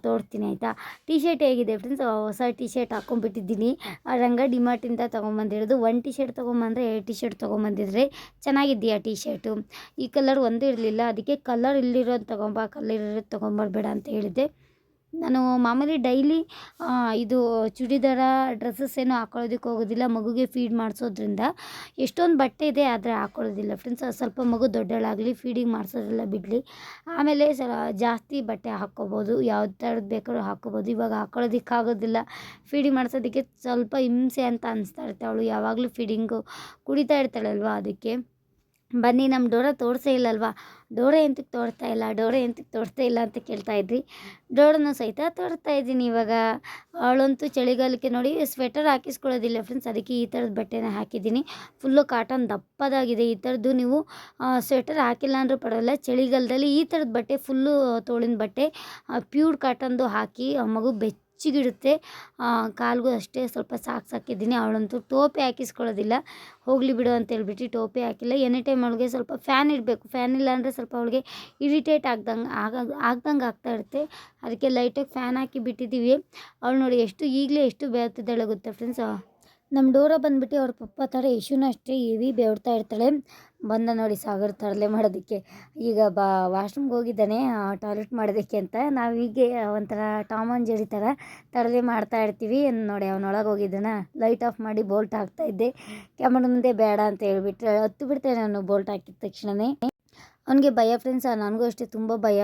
ತೋರಿಸ್ತೀನಿ, ಆಯಿತಾ? ಟೀ ಶರ್ಟ್ ಹೇಗಿದೆ ಫ್ರೆಂಡ್ಸ್ ಹೊಸ ಟೀ ಶರ್ಟ್ ಹಾಕ್ಕೊಂಡ್ಬಿಟ್ಟಿದ್ದೀನಿ ರಂಗ ಡಿಮಾರ್ಟಿಂದ ತೊಗೊಂಬಂದಿರೋದು. ಒನ್ ಟಿ ಶರ್ಟ್ ತೊಗೊಂಬಂದರೆ ಎರಡು ಟೀ ಶರ್ಟ್ ತೊಗೊಂಬಂದಿದ್ರೆ ಚೆನ್ನಾಗಿದ್ದೀಯಾ ಟೀ ಶರ್ಟು ಈ ಕಲರ್ ಒಂದೇ ಇರಲಿಲ್ಲ. ಅದಕ್ಕೆ ಕಲರ್ ಇಲ್ಲಿರೋದು ತೊಗೊಂಬ ಕಲರ್ ಇರೋದು ತೊಗೊಂಬರ್ಬೇಡ ಅಂತ ಹೇಳಿದ್ದೆ. ನಾನು ಮಾಮೂಲಿ ಡೈಲಿ ಇದು ಚೂಡಿದಾರ, ಡ್ರೆಸ್ಸಸ್ ಏನು ಹಾಕೊಳ್ಳೋದಕ್ಕೆ ಹೋಗೋದಿಲ್ಲ, ಮಗುಗೆ ಫೀಡ್ ಮಾಡಿಸೋದ್ರಿಂದ. ಎಷ್ಟೊಂದು ಬಟ್ಟೆ ಇದೆ, ಆದರೆ ಹಾಕೊಳ್ಳೋದಿಲ್ಲ. ಫ್ರೆಂಡ್ಸ್ ಸ್ವಲ್ಪ ಮಗು ದೊಡ್ಡಳಾಗಲಿ ಫೀಡಿಂಗ್ ಮಾಡಿಸೋದೆಲ್ಲ ಬಿಡಲಿ. ಆಮೇಲೆ ಜಾಸ್ತಿ ಬಟ್ಟೆ ಹಾಕ್ಕೋಬೋದು ಯಾವ ಥರದ್ದು ಬೇಕಾದ್ರೂ ಹಾಕ್ಕೋಬೋದು. ಇವಾಗ ಹಾಕೊಳ್ಳೋದಕ್ಕಾಗೋದಿಲ್ಲ. ಫೀಡಿಂಗ್ ಮಾಡಿಸೋದಕ್ಕೆ ಸ್ವಲ್ಪ ಹಿಂಸೆ ಅಂತ ಅನಿಸ್ತಾ ಇರುತ್ತೆ. ಅವಳು ಯಾವಾಗಲೂ ಫೀಡಿಂಗು ಕುಡಿತಾ ಇರ್ತಾಳಲ್ವ ಅದಕ್ಕೆ. ಬನ್ನಿ ನಮ್ಮ ಡೋರ ತೋರಿಸೇ ಇಲ್ಲಲ್ವಾ? ಡೋರ ಎಂತಕ್ಕೆ ತೋರಿಸ್ತಾ ಇಲ್ಲ? ಡೋರ ಎಂತಕ್ಕೆ ತೋರಿಸ್ತಾ ಇಲ್ಲ ಅಂತ ಕೇಳ್ತಾ ಇದ್ರಿ. ಡೋರನ್ನು ಸಹಿತ ತೋರಿಸ್ತಾ ಇದ್ದೀನಿ ಇವಾಗ. ಅವಳಂತೂ ಚಳಿಗಾಲಕ್ಕೆ ನೋಡಿ ಸ್ವೆಟರ್ ಹಾಕಿಸ್ಕೊಳ್ಳೋದಿಲ್ಲ ಫ್ರೆಂಡ್ಸ್ ಅದಕ್ಕೆ ಈ ಥರದ ಬಟ್ಟೆನ ಹಾಕಿದ್ದೀನಿ. ಫುಲ್ಲು ಕಾಟನ್ ದಪ್ಪದಾಗಿದೆ. ಈ ಥರದ್ದು ನೀವು ಸ್ವೆಟರ್ ಹಾಕಿಲ್ಲ ಅಂದರೂ ಪರವಾಗಿಲ್ಲ. ಚಳಿಗಾಲದಲ್ಲಿ ಈ ಥರದ ಬಟ್ಟೆ ಫುಲ್ಲು ತೋಳಿನ ಬಟ್ಟೆ ಪ್ಯೂರ್ ಕಾಟನ್ದು ಹಾಕಿ ಮಗು ಮಗು ಬೆಚ್ಚಗಿಡುತ್ತೆ ಕಾಲಿಗೂ ಅಷ್ಟೇ ಸ್ವಲ್ಪ ಸಾಕ್ಸ್ ಹಾಕಿದ್ದೀನಿ ಅವಳಂತೂ ಟೋಪಿ ಹಾಕಿಸ್ಕೊಳ್ಳೋದಿಲ್ಲ. ಹೋಗಲಿ ಬಿಡು ಅಂತ ಹೇಳ್ಬಿಟ್ಟು ಟೋಪಿ ಹಾಕಿಲ್ಲ. ಎನಿ ಟೈಮ್ ಅವಳಿಗೆ ಸ್ವಲ್ಪ ಫ್ಯಾನ್ ಇಡಬೇಕು. ಫ್ಯಾನ್ ಇಲ್ಲ ಅಂದರೆ ಸ್ವಲ್ಪ ಅವಳಿಗೆ ಇರಿಟೇಟ್ ಆಗ್ದಂಗೆ, ಆಗ, ಆಗ್ದಂಗೆ ಆಗ್ತಾ ಇರುತ್ತೆ. ಅದಕ್ಕೆ ಲೈಟಾಗಿ ಫ್ಯಾನ್ ಹಾಕಿ ಬಿಟ್ಟಿದ್ದೀವಿ. ಅವಳು ನೋಡಿ ಎಷ್ಟು ಈಗಲೇ ಎಷ್ಟು ಬೇರ್ತಿದ್ದಾಳೆ ಗೊತ್ತಾ ಫ್ರೆಂಡ್ಸ್ ನಮ್ಮ ಡೋರ ಬಂದ್ಬಿಟ್ಟು ಅವ್ರ ಪಪ್ಪ ಥರ ಯಶುನ ಅಷ್ಟೇ ಹೆವಿ ಬೇಡ್ತಾ ಇರ್ತಾಳೆ. ಬಂದ ನೋಡಿ ಸಾಗರ್ ತರಲೆ ಮಾಡೋದಕ್ಕೆ. ಈಗ ಬಾ, ವಾಶ್ರೂಮ್ಗೆ ಹೋಗಿದ್ದಾನೆ ಟಾಯ್ಲೆಟ್ ಮಾಡೋದಕ್ಕೆ ಅಂತ. ನಾವು ಹೀಗೆ ಒಂಥರ ಟಾಮ್ ಆ್ಯಂಡ್ ಜೆರಿ ಥರ ತರಲೆ ಮಾಡ್ತಾ ಇರ್ತೀವಿ. ನೋಡಿ ಅವನೊಳಗೆ ಹೋಗಿದ್ದಾನ. ಲೈಟ್ ಆಫ್ ಮಾಡಿ ಬೋಲ್ಟ್ ಹಾಕ್ತಾ ಇದ್ದೆ. ಕ್ಯಾಮ್ರ ಮುಂದೆ ಬೇಡ ಅಂತ ಹೇಳ್ಬಿಟ್ಟು ಹತ್ತು ಬಿಡ್ತೇನೆ ನಾನು ಬೋಲ್ಟ್ ಹಾಕಿದ ತಕ್ಷಣವೇ ಅವನಿಗೆ ಭಯ ಫ್ರೆಂಡ್ಸ್ ನನಗೂ ಅಷ್ಟೇ ತುಂಬ ಭಯ.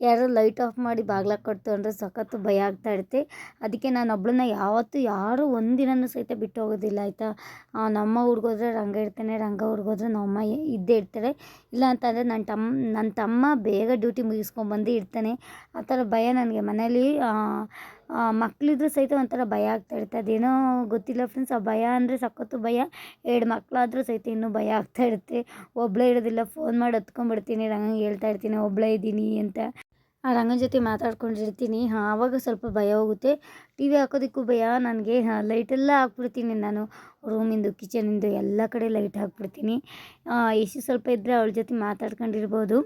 ಯಾರೋ ಲೈಟ್ ಆಫ್ ಮಾಡಿ ಬಾಗ್ಲ ಕೊಡ್ತು ಅಂದರೆ ಸಖತ್ತು ಭಯ ಆಗ್ತಾ ಇರುತ್ತೆ. ಅದಕ್ಕೆ ನಾನು ಒಬ್ಬಳನ್ನ ಯಾವತ್ತೂ ಯಾರೂ ಒಂದಿನನೂ ಸಹಿತ ಬಿಟ್ಟು ಹೋಗೋದಿಲ್ಲ, ಆಯಿತಾ? ನಮ್ಮ ಹುಡ್ಗೋದ್ರೆ ರಂಗ ಇರ್ತಾನೆ ರಂಗ ಹುಡ್ಗೋದ್ರೆ ನಮ್ಮಮ್ಮ ಇದ್ದೇ ಇರ್ತಾರೆ. ಇಲ್ಲ ಅಂತಂದರೆ ನನ್ನ ತಮ್ಮ ನನ್ನ ತಮ್ಮ ಬೇಗ ಡ್ಯೂಟಿ ಮುಗಿಸ್ಕೊಂಡ್ಬಂದು ಇರ್ತಾನೆ ಆ ಥರ ಭಯ ನನಗೆ ಮನೇಲಿ ಮಕ್ಕಳಿದ್ರು ಸಹಿತ ಒಂಥರ ಭಯ ಆಗ್ತಾ ಇರುತ್ತೆ. ಅದೇನೋ ಗೊತ್ತಿಲ್ಲ ಫ್ರೆಂಡ್ಸ್ ಆ ಭಯ ಅಂದರೆ ಸಖತ್ತು ಭಯ. ಎರಡು ಮಕ್ಕಳಾದರೂ ಸಹಿತ ಇನ್ನೂ ಭಯ ಆಗ್ತಾ ಇರುತ್ತೆ. ಒಬ್ಬಳೇ ಇರೋದಿಲ್ಲ ಫೋನ್ ಮಾಡಿ ಹತ್ಕೊಂಡ್ಬಿಡ್ತೀನಿ ರಂಗಂಗೆ ಹೇಳ್ತಾ ಇರ್ತೀನಿ ಒಬ್ಬಳೇ ಇದ್ದೀನಿ ಅಂತ. ಆ ರಂಗನ ಜೊತೆ ಮಾತಾಡ್ಕೊಂಡಿರ್ತೀನಿ. ಆವಾಗ ಸ್ವಲ್ಪ ಭಯ ಹೋಗುತ್ತೆ. ಟಿ ವಿ ಹಾಕೋದಕ್ಕೂ ಭಯ, ನನಗೆ ಲೈಟೆಲ್ಲ ಹಾಕ್ಬಿಡ್ತೀನಿ ನಾನು. ರೂಮಿಂದು, ಕಿಚನಿಂದು ಎಲ್ಲ ಕಡೆ ಲೈಟ್ ಹಾಕ್ಬಿಡ್ತೀನಿ. ಎಸಿ ಸ್ವಲ್ಪ ಇದ್ದರೆ ಅವಳ ಜೊತೆ ಮಾತಾಡ್ಕೊಂಡಿರ್ಬೋದು.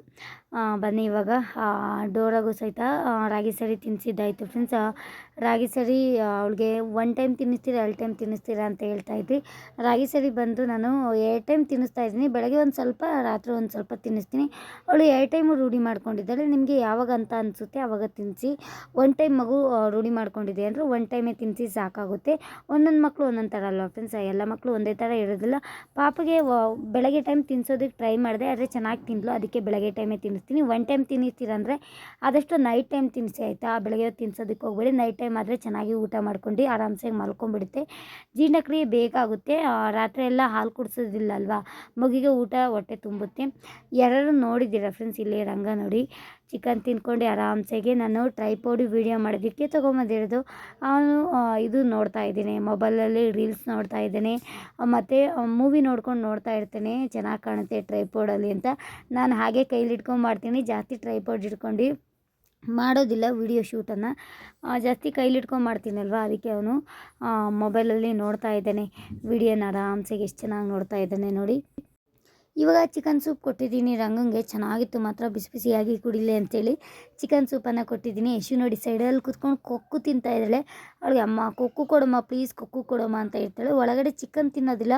ಬನ್ನಿ ಇವಾಗ. ಡೋರಾಗೂ ಸಹಿತ ರಾಗಿ ಸರಿ ತಿನ್ನಿಸಿದ್ದಾಯಿತು ಫ್ರೆಂಡ್ಸ್ ರಾಗಿ ಸರಿ ಅವಳಿಗೆ ಒನ್ ಟೈಮ್ ತಿನ್ನಿಸ್ತೀರಾ, ಎರಡು ಟೈಮ್ ತಿನ್ನಿಸ್ತೀರಾ ಅಂತ ಹೇಳ್ತಾ ಇದ್ರಿ ರಾಗಿ ಸರಿ ಬಂದು ನಾನು ಎರಡು ಟೈಮ್ ತಿನ್ನಿಸ್ತಾ ಇದ್ದೀನಿ. ಬೆಳಗ್ಗೆ ಒಂದು ಸ್ವಲ್ಪ, ರಾತ್ರಿ ಒಂದು ಸ್ವಲ್ಪ ತಿನ್ನಿಸ್ತೀನಿ. ಅವಳು ಎರಡು ಟೈಮು ರೂಢಿ ಮಾಡ್ಕೊಂಡಿದ್ದಾಳೆ. ನಿಮಗೆ ಯಾವಾಗ ಅಂತ ಅನಿಸುತ್ತೆ ಆವಾಗ ತಿನ್ನಿಸಿ ಒನ್ ಟೈಮ್ ಮಗು ರೂಢಿ ಮಾಡ್ಕೊಂಡಿದೆ ಅಂದರೆ ಒನ್ ಟೈಮೇ ತಿನ್ನಿಸಿ ಸಾಕಾಗುತ್ತೆ. ಒಂದೊಂದು ಮಕ್ಕಳು ಒಂದೊಂದು ಥರ ಅಲ್ವಾ ಫ್ರೆಂಡ್ಸ್ ಎಲ್ಲ ಮಕ್ಕಳು ಒಂದೇ ಥರ ಇರೋದಿಲ್ಲ. ಪಾಪಗೆ ಬೆಳಗ್ಗೆ ಟೈಮ್ ತಿನ್ಸೋದಕ್ಕೆ ಟ್ರೈ ಮಾಡಿದೆ, ಆದರೆ ಚೆನ್ನಾಗಿ ತಿನ್ಲು ಅದಕ್ಕೆ ಬೆಳಗ್ಗೆ ಟೈಮೇ ತಿನ್ನಿಸ್ತೀನಿ ಒನ್ ಟೈಮ್ ತಿನ್ನಿಸ್ತೀರಂದರೆ ಆದಷ್ಟು ನೈಟ್ ಟೈಮ್ ತಿನ್ನಿಸಿ ಆಯಿತಾ? ಬೆಳಗ್ಗೆ ತಿನ್ಸೋದಕ್ಕೆ ಹೋಗ್ಬೇಡಿ. ನೈಟ್ ಟೈಮ್ ಆದರೆ ಚೆನ್ನಾಗಿ ಊಟ ಮಾಡ್ಕೊಂಡು ಆರಾಮ್ಸೆ ಮಲ್ಕೊಂಡ್ಬಿಡುತ್ತೆ. ಜೀರ್ಣಕ್ರಿಯೆ ಬೇಗ ಆಗುತ್ತೆ. ರಾತ್ರಿ ಎಲ್ಲ ಹಾಲು ಕುಡಿಸೋದಿಲ್ಲ ಅಲ್ವಾ ಮಗಿಗೆ ಊಟ ಹೊಟ್ಟೆ ತುಂಬುತ್ತೆ. ಯಾರು ನೋಡಿದ್ದೀರಾ ಫ್ರೆಂಡ್ಸ್ ಇಲ್ಲಿ ರಂಗ ನೋಡಿ ಚಿಕನ್ ತಿನ್ಕೊಂಡು ಆರಾಮ್ಸೆಗೆ ನಾನು ಟ್ರೈಪೋಡಿ ವೀಡಿಯೋ ಮಾಡೋದಕ್ಕೆ ತೊಗೊಂಬಂದಿರೋದು ಅವನು ಇದು ನೋಡ್ತಾ ಇದ್ದೀನಿ, ಮೊಬೈಲಲ್ಲಿ ರೀಲ್ಸ್ ನೋಡ್ತಾ ಇದ್ದೇನೆ, ಮತ್ತು ಮೂವಿ ನೋಡ್ಕೊಂಡು ನೋಡ್ತಾ ಇರ್ತೇನೆ, ಚೆನ್ನಾಗಿ ಕಾಣುತ್ತೆ ಟ್ರೈಪೋಡಲ್ಲಿ ಅಂತ. ನಾನು ಹಾಗೆ ಕೈಲಿ ಇಟ್ಕೊಂಡು ಮಾಡ್ತೀನಿ, ಜಾಸ್ತಿ ಟ್ರೈಪೋಡ್ ಇಟ್ಕೊಂಡು ಮಾಡೋದಿಲ್ಲ ವಿಡಿಯೋ ಶೂಟನ್ನು. ಜಾಸ್ತಿ ಕೈಲಿಟ್ಕೊಂಡು ಮಾಡ್ತೀನಲ್ವ, ಅದಕ್ಕೆ ಅವನು ಮೊಬೈಲಲ್ಲಿ ನೋಡ್ತಾ ಇದ್ದಾನೆ, ವಿಡಿಯೋನ ಆರಾಮ್ಸೆಗೆ ಎಷ್ಟು ಚೆನ್ನಾಗಿ ನೋಡ್ತಾ ಇದ್ದಾನೆ ನೋಡಿ. ಇವಾಗ ಚಿಕನ್ ಸೂಪ್ ಕೊಟ್ಟಿದ್ದೀನಿ, ರಂಗಂಗೆ ಚೆನ್ನಾಗಿತ್ತು, ಮಾತ್ರ ಬಿಸಿ ಬಿಸಿಯಾಗಿ ಕುಡಿಲಿ ಅಂತೇಳಿ ಚಿಕನ್ ಸೂಪನ್ನು ಕೊಟ್ಟಿದ್ದೀನಿ. ಯಶು ನೋಡಿ ಸೈಡಲ್ಲಿ ಕುತ್ಕೊಂಡು ಕೊಕ್ಕು ತಿಂತಾ ಇದ್ದಾಳೆ. ಅವಳಿಗೆ, ಅಮ್ಮ, ಕೊಕ್ಕು ಕೊಡಮ್ಮ ಪ್ಲೀಸ್ ಕೊಕ್ಕು ಕೊಡಮ್ಮ ಅಂತ ಹೇಳ್ತಾಳೆ. ಒಳಗಡೆ ಚಿಕನ್ ತಿನ್ನೋದಿಲ್ಲ.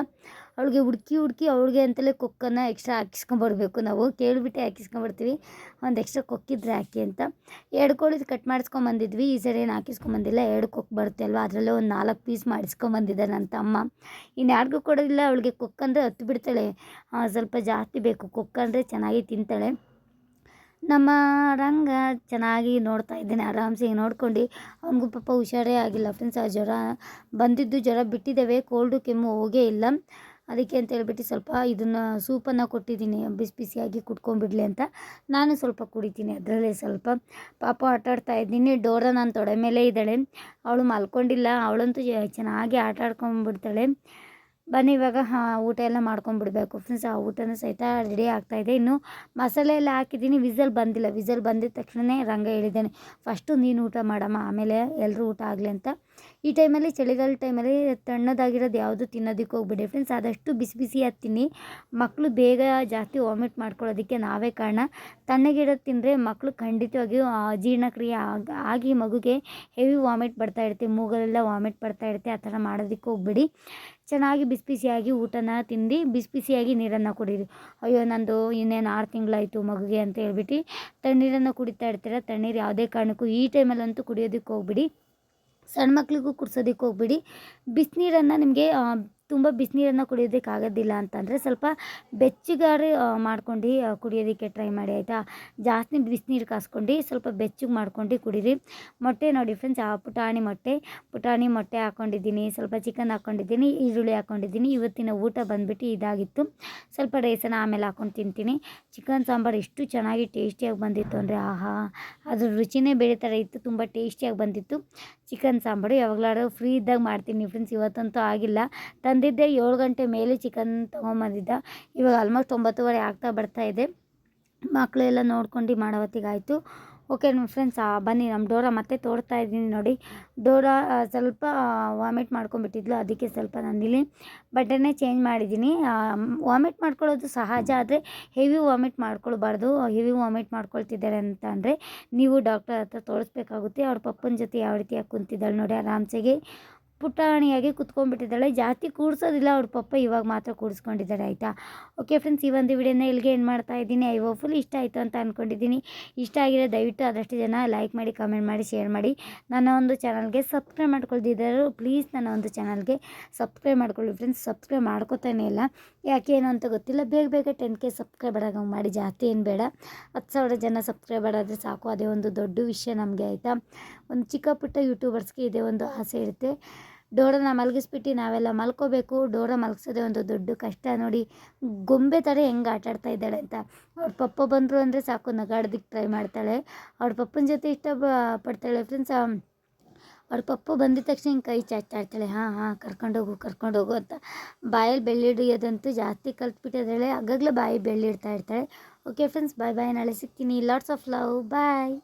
ಅವಳಿಗೆ ಹುಡುಕಿ ಹುಡುಕಿ ಅವಳಿಗೆ ಅಂತಲೇ ಕೊಕ್ಕನ್ನ ಎಕ್ಸ್ಟ್ರಾ ಹಾಕಿಸ್ಕೊಂಬರ್ಬೇಕು ನಾವು. ಕೇಳಿಬಿಟ್ಟೆ ಹಾಕಿಸ್ಕೊಂಬರ್ತೀವಿ ಒಂದು ಎಕ್ಸ್ಟ್ರಾ ಕೊಕ್ಕಿದ್ರೆ ಹಾಕಿ ಅಂತ. ಎರಡು ಕೋಳಿ ಕಟ್ ಮಾಡಿಸ್ಕೊಂಬಂದಿದ್ವಿ ಈ ಸರಿ ಏನು ಹಾಕಿಸ್ಕೊಂಬಂದಿಲ್ಲ ಎರಡು ಕೊಕ್ಕು ಬರುತ್ತೆ ಅಲ್ವಾ? ಅದರಲ್ಲೇ ಒಂದು ನಾಲ್ಕು ಪೀಸ್ ಮಾಡಿಸ್ಕೊಂಬಂದಿದ್ದೆ ನನ್ನ ತಮ್ಮ ಇನ್ಯಾರಿಗೂ ಕೊಡೋದಿಲ್ಲ. ಅವಳಿಗೆ ಕೊಕ್ಕಂದರೆ ಹತ್ತು ಬಿಡ್ತಾಳೆ. ಸ್ವಲ್ಪ ಜಾಸ್ತಿ ಬೇಕು. ಕೊಕ್ಕಂದರೆ ಚೆನ್ನಾಗಿ ತಿಂತಾಳೆ. ನಮ್ಮ ರಂಗ ಚೆನ್ನಾಗಿ ನೋಡ್ತಾ ಇದ್ದೇನೆ. ಆರಾಮ್ಸೆ ನೋಡ್ಕೊಂಡು. ಅವನಿಗೂ ಪಾಪ ಹುಷಾರೇ ಆಗಿಲ್ಲ. ಫ್ರೆಂಡ್ಸ್ ಆ ಜ್ವರ ಬಂದಿದ್ದು ಜ್ವರ ಬಿಟ್ಟಿದ್ದಾವೆ. ಕೋಲ್ಡು ಕೆಮ್ಮು ಹೋಗೇ ಇಲ್ಲ. ಅದಕ್ಕೆ ಅಂತ ಹೇಳ್ಬಿಟ್ಟು ಸ್ವಲ್ಪ ಇದನ್ನು ಸೂಪನ್ನು ಕೊಟ್ಟಿದ್ದೀನಿ, ಬಿಸಿ ಬಿಸಿಯಾಗಿ ಕುಟ್ಕೊಂಡ್ಬಿಡಲಿ ಅಂತ. ನಾನು ಸ್ವಲ್ಪ ಕುಡಿತೀನಿ, ಅದರಲ್ಲೇ ಸ್ವಲ್ಪ. ಪಾಪ ಆಟ ಆಡ್ತಾ ಇದ್ದೀನಿ ಡೋರ ನಾನು ತೊಡೆ ಮೇಲೆ ಇದ್ದಾಳೆ. ಅವಳು ಮಲ್ಕೊಂಡಿಲ್ಲ, ಅವಳಂತೂ ಚೆನ್ನಾಗಿ ಆಟ ಆಡ್ಕೊಂಡ್ಬಿಡ್ತಾಳೆ ಬನ್ನಿ ಇವಾಗ, ಹಾಂ, ಊಟ ಎಲ್ಲ ಮಾಡ್ಕೊಂಡ್ಬಿಡ್ಬೇಕು. ಫ್ರೆಂಡ್ಸ್, ಆ ಊಟನೂ ಸಹಿತ ರೆಡಿ ಆಗ್ತಾಯಿದೆ ಇನ್ನು ಮಸಾಲೆ ಎಲ್ಲ ಹಾಕಿದ್ದೀನಿ, ವಿಸಲ್ ಬಂದಿಲ್ಲ. ವಿಸಲ್ ಬಂದಿದ ತಕ್ಷಣವೇ ರಂಗ ಹೇಳಿದ್ದೇನೆ, ಫಸ್ಟು ನೀನು ಊಟ ಮಾಡಮ್ಮ, ಆಮೇಲೆ ಎಲ್ಲರೂ ಊಟ ಆಗಲಿ ಅಂತ. ಈ ಟೈಮಲ್ಲಿ ಚಳಿಗಾಲ ಟೈಮಲ್ಲಿ ತಣ್ಣದಾಗಿರೋದು ಯಾವುದು ತಿನ್ನೋದಕ್ಕೆ ಹೋಗ್ಬಿಡಿ. ಫ್ರೆಂಡ್ಸ್ ಆದಷ್ಟು ಬಿಸಿ ಬಿಸಿಯಾಗಿ ತಿನ್ನಿ. ಮಕ್ಕಳು ಬೇಗ ಜಾಸ್ತಿ ವಾಮಿಟ್ ಮಾಡ್ಕೊಳ್ಳೋದಕ್ಕೆ ನಾವೇ ಕಾರಣ. ತಣ್ಣಗಿರೋದು ತಿಂದರೆ ಮಕ್ಕಳು ಖಂಡಿತವಾಗಿಯೂ ಜೀರ್ಣಕ್ರಿಯೆ ಆಗ, ಆಗಿ ಮಗುಗೆ ಹೆವಿ ವಾಮಿಟ್ ಬರ್ತಾ ಇರುತ್ತೆ. ಮೂಗಲೆಲ್ಲ ವಾಮಿಟ್ ಬರ್ತಾ ಇರುತ್ತೆ. ಆ ಥರ ಮಾಡೋದಕ್ಕೆ ಹೋಗ್ಬಿಡಿ. ಚೆನ್ನಾಗಿ ಬಿಸಿ ಬಿಸಿಯಾಗಿ ಊಟನ ತಿಂದು ಬಿಸಿ ಬಿಸಿಯಾಗಿ ನೀರನ್ನು ಕುಡೀರಿ. ಅಯ್ಯೋ, ನಂದು ಇನ್ನೇನು ಆರು ತಿಂಗಳಾಯಿತು ಮಗುಗೆ ಅಂತ ಹೇಳ್ಬಿಟ್ಟು ತಣ್ಣೀರನ್ನು ಕುಡಿತಾ ಇರ್ತೀರ. ತಣ್ಣೀರು ಯಾವುದೇ ಕಾರಣಕ್ಕೂ ಈ ಟೈಮಲ್ಲಂತೂ ಕುಡಿಯೋದಕ್ಕೆ ಹೋಗ್ಬಿಡಿ. ಸಣ್ಣ ಮಕ್ಕಳಿಗೂ ಕುಡ್ಸೋದಕ್ಕೆ ಹೋಗ್ಬಿಡಿ. ಬಿಸಿನೀರನ್ನು ನಿಮಗೆ ತುಂಬ ಬಿಸಿನೀರನ್ನು ಕುಡಿಯೋದಕ್ಕೆ ಆಗೋದಿಲ್ಲ ಅಂತಂದರೆ ಸ್ವಲ್ಪ ಬೆಚ್ಚಗಾರಿ ಮಾಡ್ಕೊಂಡು ಕುಡಿಯೋದಕ್ಕೆ ಟ್ರೈ ಮಾಡಿ, ಆಯಿತಾ? ಜಾಸ್ತಿ ಬಿಸಿನೀರು ಕಾಸ್ಕೊಂಡು ಸ್ವಲ್ಪ ಬೆಚ್ಚಗೆ ಮಾಡ್ಕೊಂಡು ಕುಡೀರಿ. ಮೊಟ್ಟೆ ನೋಡಿ ಫ್ರೆಂಡ್ಸ್, ಆ, ಪುಟಾಣಿ ಮೊಟ್ಟೆ. ಪುಟಾಣಿ ಮೊಟ್ಟೆ ಹಾಕ್ಕೊಂಡಿದ್ದೀನಿ ಸ್ವಲ್ಪ ಚಿಕನ್ ಹಾಕ್ಕೊಂಡಿದ್ದೀನಿ ಈರುಳ್ಳಿ ಹಾಕ್ಕೊಂಡಿದ್ದೀನಿ ಇವತ್ತಿನ ಊಟ ಬಂದುಬಿಟ್ಟು ಇದಾಗಿತ್ತು. ಸ್ವಲ್ಪ ರೈಸನ್ನು ಆಮೇಲೆ ಹಾಕ್ಕೊಂಡು ತಿಂತೀನಿ. ಚಿಕನ್ ಸಾಂಬಾರು ಎಷ್ಟು ಚೆನ್ನಾಗಿ ಟೇಸ್ಟಿಯಾಗಿ ಬಂದಿತ್ತು ಅಂದರೆ, ಆಹಾ! ಅದ್ರ ರುಚಿನೇ ಬೇರೆ ಥರ ಇತ್ತು, ತುಂಬ ಟೇಸ್ಟಿಯಾಗಿ ಬಂದಿತ್ತು. ಚಿಕನ್ ಸಾಂಬಾರು ಯಾವಾಗಲಾದ್ರೂ ಫ್ರೀ ಇದ್ದಾಗ ಮಾಡ್ತೀನಿ ಫ್ರೆಂಡ್ಸ್, ಇವತ್ತಂತೂ ಆಗಿಲ್ಲ. ತಂದಿದ್ದೆ ಏಳು ಗಂಟೆ ಮೇಲೆ ಚಿಕನ್ ತೊಗೊಂಬಂದಿದ್ದ. ಇವಾಗ ಆಲ್ಮೋಸ್ಟ್ ಒಂಬತ್ತುವರೆ ಆಗ್ತಾ ಇದೆ. ಮಕ್ಕಳೆಲ್ಲ ನೋಡ್ಕೊಂಡು ಮಾಡೋ ಹೊತ್ತಿಗಾಯಿತು ಓಕೆ ನಮ್ಮ ಫ್ರೆಂಡ್ಸ್ ಬನ್ನಿ ನಮ್ಮ ಡೋರ ಮತ್ತೆ ತೋರ್ತಾ ಇದ್ದೀನಿ ನೋಡಿ. ಡೋರ ಸ್ವಲ್ಪ ವಾಮಿಟ್ ಮಾಡ್ಕೊಂಬಿಟ್ಟಿದ್ಲು ಅದಕ್ಕೆ ಸ್ವಲ್ಪ ನಾನಿಲ್ಲಿ ಬಟ್ಟೆನೇ ಚೇಂಜ್ ಮಾಡಿದ್ದೀನಿ. ವಾಮಿಟ್ ಮಾಡ್ಕೊಳ್ಳೋದು ಸಹಜ ಆದರೆ ಹೆವಿ ವಾಮಿಟ್ ಮಾಡ್ಕೊಳ್ಬಾರ್ದು. ಹೆವಿ ವಾಮಿಟ್ ಮಾಡ್ಕೊಳ್ತಿದ್ದಾರೆ ಅಂತ ಅಂದರೆ ನೀವು ಡಾಕ್ಟರ್ ಹತ್ರ ತೋರಿಸ್ಬೇಕಾಗುತ್ತೆ. ಅವ್ರ ಪಪ್ಪನ ಜೊತೆ ಯಾವ ರೀತಿಯಾಗಿ ಕುಂತಿದ್ದಾಳೆ ನೋಡಿ ಆರಾಮ್ಸೆಗೆ. ಪುಟಾಣಿಯಾಗಿ ಕುತ್ಕೊಂಡ್ಬಿಟ್ಟಿದ್ದಾಳೆ. ಜಾಸ್ತಿ ಕೂಡ್ಸೋದಿಲ್ಲ, ಅವ್ರ ಪಪ್ಪ ಇವಾಗ ಮಾತ್ರ ಕೂಡಿಸ್ಕೊಂಡಿದ್ದಾರೆ, ಆಯಿತಾ? ಓಕೆ ಫ್ರೆಂಡ್ಸ್ ಈ ಒಂದು ವಿಡಿಯೋನ ಇಲ್ಲಿಗೆ ಏನು ಮಾಡ್ತಾ ಇದ್ದೀನಿ. ಐ ಫುಲ್ ಇಷ್ಟ ಆಯಿತು ಅಂತ ಅಂದ್ಕೊಂಡಿದ್ದೀನಿ ಇಷ್ಟ ಆಗಿರೋ ದಯವಿಟ್ಟು ಆದಷ್ಟು ಜನ ಲೈಕ್ ಮಾಡಿ ಕಮೆಂಟ್ ಮಾಡಿ ಶೇರ್ ಮಾಡಿ. ನನ್ನ ಒಂದು ಚಾನಲ್ಗೆ ಸಬ್ಸ್ಕ್ರೈಬ್ ಮಾಡ್ಕೊಳ್ದಿದ್ದರು ಪ್ಲೀಸ್ ನನ್ನ ಒಂದು ಚಾನಲ್ಗೆ ಸಬ್ಸ್ಕ್ರೈಬ್ ಮಾಡ್ಕೊಳ್ಳಿ ಫ್ರೆಂಡ್ಸ್ ಸಬ್ಸ್ಕ್ರೈಬ್ ಮಾಡ್ಕೋತಾನೆ ಇಲ್ಲ. ಯಾಕೆ ಏನು ಅಂತ ಗೊತ್ತಿಲ್ಲ. ಬೇಗ ಬೇಗ ಟೆನ್ ಕೆ ಸಬ್ಸ್ಕ್ರೈಬರ್ ಆಗೋ ಮಾಡಿ. ಜಾಸ್ತಿ ಏನು ಬೇಡ. ಹತ್ತು ಸಾವಿರ ಜನ ಸಬ್ಸ್ಕ್ರೈಬರ್ ಆದರೆ ಸಾಕು. ಅದೇ ಒಂದು ದೊಡ್ಡ ವಿಷಯ ನಮಗೆ, ಆಯಿತಾ? ಒಂದು ಚಿಕ್ಕ ಪುಟ್ಟ ಯೂಟ್ಯೂಬರ್ಸ್ಗೆ ಇದೇ ಒಂದು ಆಸೆ ಇರುತ್ತೆ. ಡೋರನ್ನ ಮಲಗಿಸ್ಬಿಟ್ಟು ನಾವೆಲ್ಲ ಮಲ್ಕೋಬೇಕು. ಡೋರ ಮಲಗಿಸೋದೇ ಒಂದು ದೊಡ್ಡ ಕಷ್ಟ. ನೋಡಿ, ಗೊಂಬೆ ಥರ ಹೆಂಗೆ ಆಟ ಆಡ್ತಾ ಇದ್ದಾಳೆ ಅಂತ. ಅವ್ರ ಪಪ್ಪ ಬಂದರು ಅಂದರೆ ಸಾಕು ನಗಾಡೋದಕ್ಕೆ ಟ್ರೈ ಮಾಡ್ತಾಳೆ. ಅವ್ರ ಪಪ್ಪನ ಜೊತೆ ಇಷ್ಟ ಪಡ್ತಾಳೆ ಫ್ರೆಂಡ್ಸ್ ಅವ್ರ ಪಪ್ಪ ಬಂದಿದ ತಕ್ಷಣ ಹಿಂಗೆ ಕೈ ಚಾಚ್ತಾ ಇರ್ತಾಳೆ ಹಾಂ ಹಾಂ ಕರ್ಕೊಂಡೋಗು ಕರ್ಕೊಂಡೋಗು ಅಂತ. ಬಾಯಲ್ಲಿ ಬೆಳ್ಳಿಡಿಯೋದಂತೂ ಜಾಸ್ತಿ ಕಲ್ತ್ಬಿಟ್ಟಿದ್ದಾಳೆ. ಆಗಾಗಲೇ ಬಾಯಿ ಬೆಳ್ಳಿಡ್ತಾ ಇರ್ತಾಳೆ. ಓಕೆ ಫ್ರೆಂಡ್ಸ್ ಬಾಯ್ ಬಾಯ್ ನಾಳೆ ಸಿಗ್ತೀನಿ. Lots of love bye